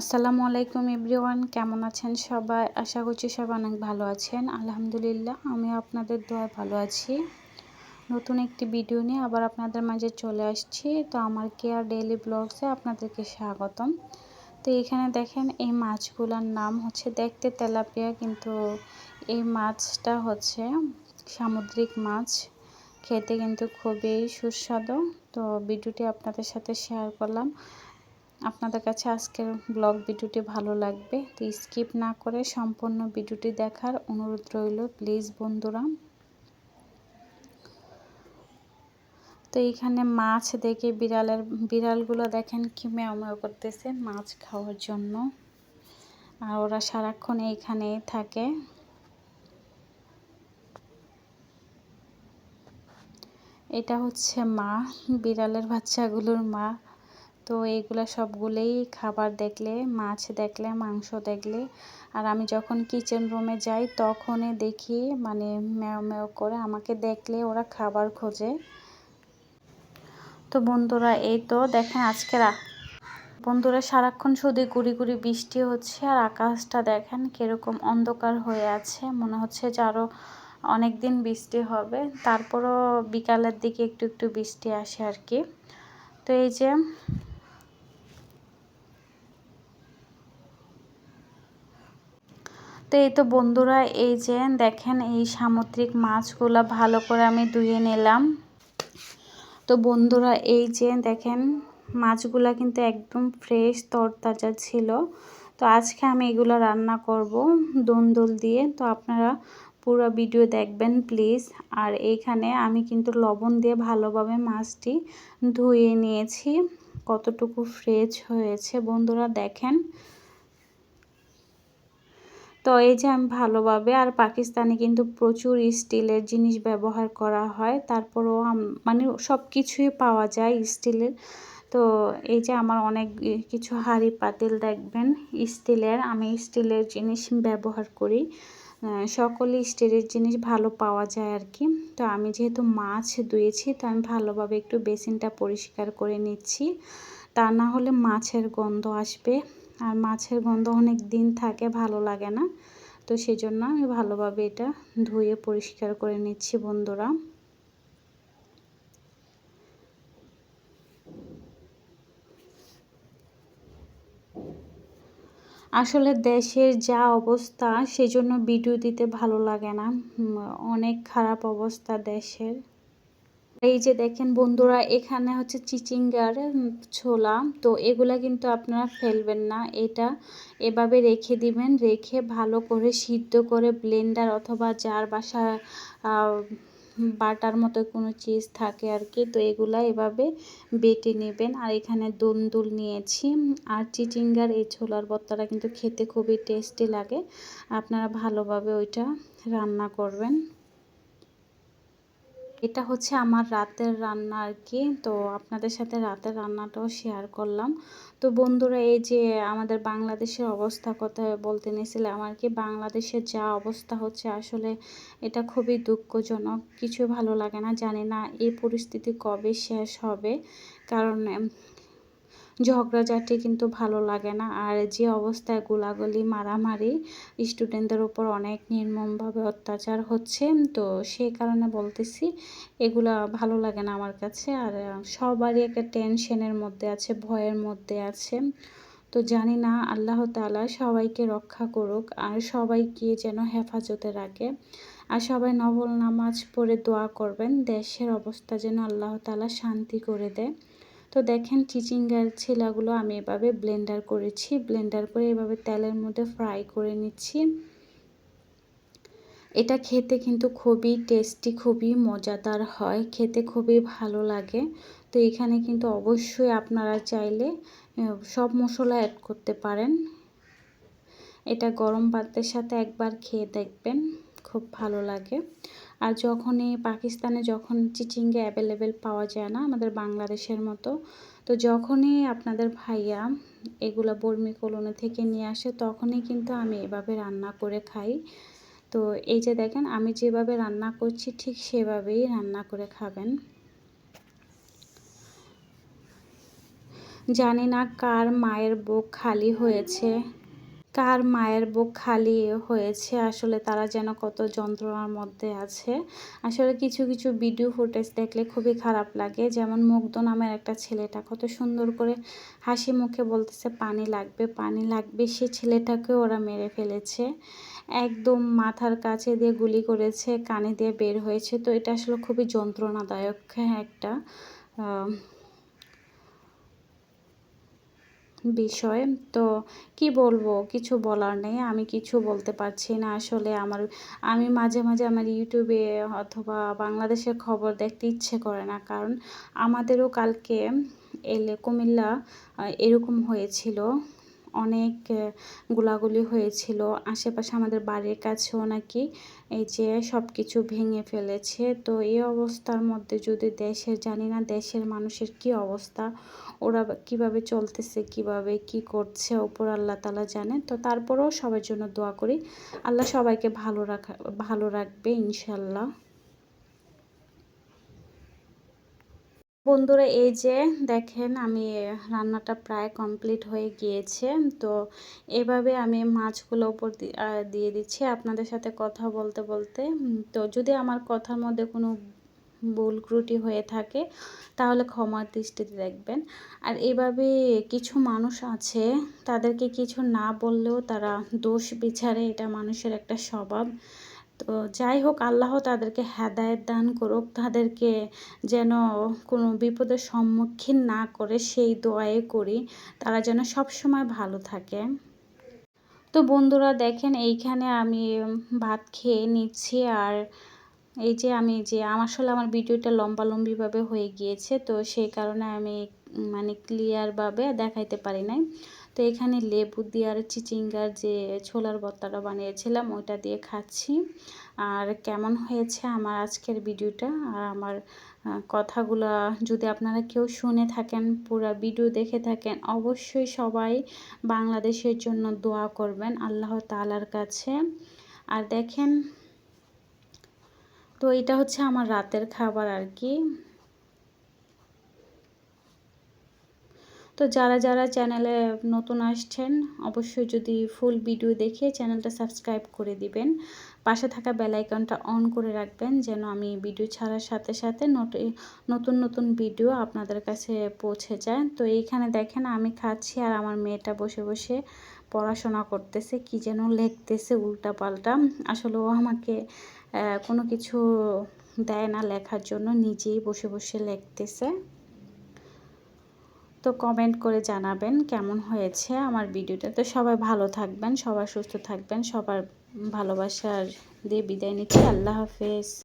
আসসালামু আলাইকুম এভরিওয়ান, কেমন আছেন সবাই? আশা করছি সবাই অনেক ভালো আছেন। আলহামদুলিল্লাহ আমি আপনাদের দোয়া ভালো আছি। নতুন একটি ভিডিও নিয়ে আবার আপনাদের মাঝে চলে আসছি। তো আমার কেয়ার ডেইলি ব্লগসে আপনাদেরকে স্বাগতম। তো এখানে দেখেন, এই মাছগুলোর নাম হচ্ছে দেখতে তেলাপিয়া, কিন্তু এই মাছটা হচ্ছে সামুদ্রিক মাছ। খেতে কিন্তু খুবই সুস্বাদু। তো ভিডিওটি আপনাদের সাথে শেয়ার করলাম। আপনাদের কাছে আজকের ব্লগ ভিডিওটি ভালো লাগবে, তো স্কিপ না করে সম্পূর্ণ ভিডিওটি দেখার অনুরোধ রইল, প্লিজ বন্ধুরা। তো এইখানে মাছ দেখে বিড়ালের, বিড়ালগুলো দেখেন কি ম্যাও করতেছে মাছ খাওয়ার জন্য। আর ওরা সারাক্ষণ এইখানেই থাকে। এটা হচ্ছে মা, বিড়ালের বাচ্চাগুলোর মা। তো এগুলো সবগুলোই খাবার দেখলে, মাছ দেখলে, মাংস দেখলে। আর আমি যখন কিচেন রুমে যাই, তখনই দেখি মানে ম্যাও ম্যাও করে আমাকে দেখলে ওরা খাবার খোঁজে। তো বন্ধুরা, এই তো দেখেন আজকে বন্ধুরা সারাক্ষণ শুধু গুড়ি গুড়ি বৃষ্টি হচ্ছে আর আকাশটা দেখেন কীরকম অন্ধকার হয়ে আছে। মনে হচ্ছে যে আরও অনেক দিন বৃষ্টি হবে, তারপরও বিকালের দিকে একটু একটু বৃষ্টি আসে আর কি। তো এই যে তো এই তো বন্ধুরা, এই যে দেখেন এই সামুদ্রিক মাছগুলো ভালো করে আমি ধুয়ে নিলাম। তো বন্ধুরা, এই যে দেখেন মাছগুলা কিন্তু একদম ফ্রেশ তরতাজা ছিল। তো আজকে আমি এগুলো রান্না করব দন্দল দিয়ে। তো আপনারা পুরো ভিডিও দেখবেন প্লিজ আর এইখানে আমি কিন্তু লবণ দিয়ে ভালোভাবে মাছটি ধুয়ে নিয়েছি। কতটুকু ফ্রেশ হয়েছে বন্ধুরা দেখেন। তো এই যে আমি ভালোভাবে আর পাকিস্তানে কিন্তু প্রচুর স্টিলের জিনিস ব্যবহার করা হয়, তারপরও মানে সব কিছুই পাওয়া যায় স্টিলের। তো এই যে আমার অনেক কিছু হাঁড়ি পাতিল দেখবেন, স্টিলের, আমি স্টিলের জিনিস ব্যবহার করি। সকলে স্টিলের জিনিস ভালো পাওয়া যায় আর কি। তো আমি যেহেতু মাছ ধুয়েছি, তো আমি ভালোভাবে একটু বেসিনটা পরিষ্কার করে নিচ্ছি। তা না হলে মাছের গন্ধ আসবে। আর মাছের গন্ধ অনেক দিন থাকে, ভালো লাগে না। তো সেই জন্য আমি ভালোভাবে এটা ধুয়ে পরিষ্কার করে নিচ্ছি বন্ধুরা। আসলে দেশের যা অবস্থা, সেজন্য ভিডিও দিতে ভালো লাগে না। অনেক খারাপ অবস্থা দেশের। এই যে দেখেন বন্ধুরা, এখানে হচ্ছে চিচিঙ্গার ছোলা। তো এগুলা কিন্তু আপনারা ফেলবেন না। এটা এভাবে রেখে দিবেন, রেখে ভালো করে সিদ্ধ করে ব্লেন্ডার অথবা যার বাসা বাটার মতো কোনো চিজ থাকে আর কি, তো এগুলা এভাবে বেটে নেবেন। আর এখানে দুল নিয়েছি। আর চিচিঙ্গার এই ছোলার বত্তাটা কিন্তু খেতে খুবই টেস্টি লাগে। আপনারা ভালোভাবে ওইটা রান্না করবেন। এটা হচ্ছে আমার রাতের রান্না আর কি তো আপনাদের সাথে রাতের রান্নাটাও শেয়ার করলাম। তো বন্ধুরা, এই যে আমাদের বাংলাদেশের অবস্থা কথা বলতে নিয়েছিলাম আর কি বাংলাদেশের যা অবস্থা হচ্ছে আসলে এটা খুবই দুঃখজনক। কিছু ভালো লাগে না, জানি না এই পরিস্থিতি কবে শেষ হবে। কারণ ঝগড়াঝাটি কিন্তু ভালো লাগে না। আর যে অবস্থায় গোলাগুলি মারামারি স্টুডেন্টদের উপর অনেক নির্মমভাবে অত্যাচার হচ্ছে, তো সেই কারণে বলতেছি এগুলা ভালো লাগে না আমার কাছে। আর সবারই একটা টেনশনের মধ্যে আছে, ভয়ের মধ্যে আছে। তো জানি না, আল্লাহ তালা সবাইকে রক্ষা করুক আর সবাইকে যেন হেফাজতে রাখে। আর সবাই নবল নামাজ পড়ে দোয়া করবেন, দেশের অবস্থা যেন আল্লাহ তালা শান্তি করে দেয়। তো দেখেন চিচিঙ্গার ছেলাগুলো আমি এভাবে ব্লেন্ডার করেছি। ব্লেন্ডার করে এভাবে তেলের মধ্যে ফ্রাই করে নিচ্ছি। এটা খেতে কিন্তু খুবই টেস্টি খুবই মজাদার হয়। খেতে খুবই ভালো লাগে। তো এখানে কিন্তু অবশ্যই আপনারা চাইলে সব মশলা অ্যাড করতে পারেন। এটা গরম ভাতের সাথে একবার খেয়ে দেখবেন, খুব ভালো লাগে। আর যখনই পাকিস্তানে যখন চিচিঙ্গে অ্যাভেলেবেল পাওয়া যায় না আমাদের বাংলাদেশের মতো, তো যখনই আপনাদের ভাইয়া এগুলো বর্মি কলোনি থেকে নিয়ে আসে তখনই কিন্তু আমি এভাবে রান্না করে খাই। তো এই যে দেখেন, আমি যেভাবে রান্না করছি ঠিক সেভাবেই রান্না করে খাবেন। জানি না কার মায়ের বুক খালি হয়েছে। কার মায়ের বুক খালি হয়েছে। আসলে তারা যেন কত যন্ত্রণার মধ্যে আছে। আসলে কিছু কিছু ভিডিও ফুটেজ দেখলে খুবই খারাপ লাগে। যেমন মুগ্ধ নামের একটা ছেলেটা কত সুন্দর করে হাসি মুখে বলতেছে, পানি লাগবে পানি লাগবে, সে ছেলেটাকে ওরা মেরে ফেলেছে। একদম মাথার কাছে দিয়ে গুলি করেছে, কানে দিয়ে বের হয়েছে। তো এটা আসলে খুবই যন্ত্রণাদায়ক একটা বিষয়। তো কি বলব? কিছু বলার নেই। আমি কিছু বলতে পারছি না। আসলে আমার, আমি মাঝে মাঝে আমার ইউটিউবে অথবা বাংলাদেশের খবর দেখতে ইচ্ছে করে না। কারণ আমাদেরও কালকে এলে কুমিল্লা এরকম হয়েছিল। অনেক গোলাগুলি হয়েছিল। আশেপাশে আমাদের বাড়ির কাছেও নাকি এই যে সব কিছু ভেঙে ফেলেছে। তো এই অবস্থার মধ্যে যদি দেশের, জানি না দেশের মানুষের কি অবস্থা, ওরা কীভাবে চলতেছে, কীভাবে কি করছে, ওপর আল্লাহ তালা জানে। তো তারপরেও সবার জন্য দোয়া করি। আল্লাহ সবাইকে ভালো রাখা, ভালো রাখবে ইনশাল্লাহ বন্ধুরা, এই যে দেখেন আমি রান্নাটা প্রায় কমপ্লিট হয়ে গিয়েছে। তো এভাবে আমি মাছগুলো উপর দিয়ে দিচ্ছি আপনাদের সাথে কথা বলতে বলতে। তো যদি আমার কথার মধ্যে কোনো ভুল ত্রুটি হয়ে থাকে, তাহলে ক্ষমার দৃষ্টিতে দেখবেন। আর এভাবে কিছু মানুষ আছে, তাদেরকে কিছু না বললেও তারা দোষ বিচারে, এটা মানুষের একটা স্বভাব। তো যাই হোক, আল্লাহ তাদেরকে হেদায়ত দান করুক। তাদেরকে যেন কোনো বিপদের সম্মুখীন না করে সেই দোয়াই করি। তারা যেন সব সময় ভালো থাকে। তো বন্ধুরা, দেখেন এইখানে আমি ভাত খেয়ে নিচ্ছি। আর এই যে আমি যে, আমার আসলে আমার ভিডিওটা লম্বালম্বিভাবে হয়ে গিয়েছে। তো সেই কারণে আমি মানে ক্লিয়ারভাবে দেখাইতে পারি নাই। তো এখানে লেবু দিয়ে আর চিচিঙ্গার যে ছোলার ভর্তাটা বানিয়েছিলাম, ওইটা দিয়ে খাচ্ছি। আর কেমন হয়েছে আমার আজকের ভিডিওটা? আর আমার কথাগুলো যদি আপনারা কেউ শুনে থাকেন, পুরা ভিডিও দেখে থাকেন, অবশ্যই সবাই বাংলাদেশের জন্য দোয়া করবেন আল্লাহ তালার কাছে। আর দেখেন, তো এটা হচ্ছে আমার রাতের খাবার আর কি। তো যারা যারা চ্যানেলে নতুন আসছেন, অবশ্যই যদি ফুল ভিডিও দেখে চ্যানেলটা সাবস্ক্রাইব করে দিবেন। পাশে থাকা বেলাইকনটা অন করে রাখবেন, যেন আমি ভিডিও ছাড়ার সাথে সাথে নতুন নতুন ভিডিও আপনাদের কাছে পৌঁছে যায়। তো এইখানে দেখেন, আমি খাচ্ছি আর আমার মেয়েটা বসে বসে পড়াশোনা করতেছে, কি যেন লিখতেছে উল্টা পাল্টা আসলে ও আমাকে কোনো কিছু দেয় না লেখার জন্য, নিজেই বসে বসে লিখতেছে। তো কমেন্ট করে জানাবেন কেমন হয়েছে আমার ভিডিওটা তো সবাই ভালো থাকবেন, সবাই সুস্থ থাকবেন, সবার ভালোবাসার দিয়ে বিদায় নিচ্ছি। আল্লাহ হাফেজ।